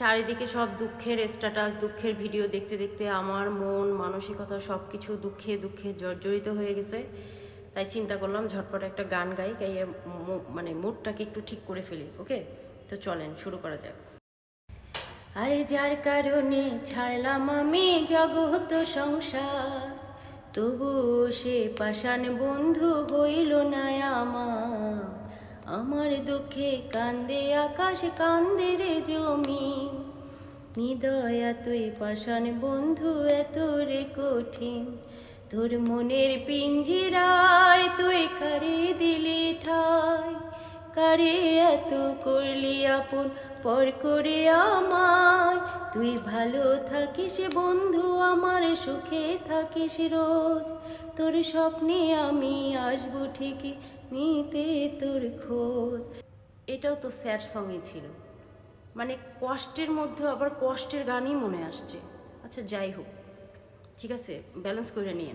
চারিদিকে সব দুঃখের স্ট্যাটাস দুঃখের ভিডিও দেখতে দেখতে আমার মন, মানসিকতা সব কিছু দুঃখে দুঃখে জর্জরিত হয়ে গেছে। তাই চিন্তা করলাম ঝটপট একটা গান গাই, গাইয়ে মানে মুডটাকে একটু ঠিক করে ফেলি ওকে তো চলেন, শুরু করা যাক। আরে যার কারণে ছাড়লাম আমি জগত সংসার তবু সে পাষাণ বন্ধু হইল না আমার। দুঃখে কান্দে, আকাশ কান্দে রে জমি। নিদয়া তুই পাষাণ বন্ধু, এত রে কঠিন। তোর মনের পিঞ্জিরায় তুই কারে দিলি ঠাই? কারে এত করলি আপন, পর করে আমায়? তুই ভালো থাকিস বন্ধু, আমার সুখে থাকিস রোজ। তোর স্বপ্নে আমি আসব ঠিকই, নিতে তোর খোঁজ। এটাও তো স্যার সঙ্গে ছিল। মানে কষ্টের মধ্যে আবার কষ্টের গানই মনে আসছে। আচ্ছা যাই হোক। ঠিক আছে ব্যালেন্স করে নিয়ে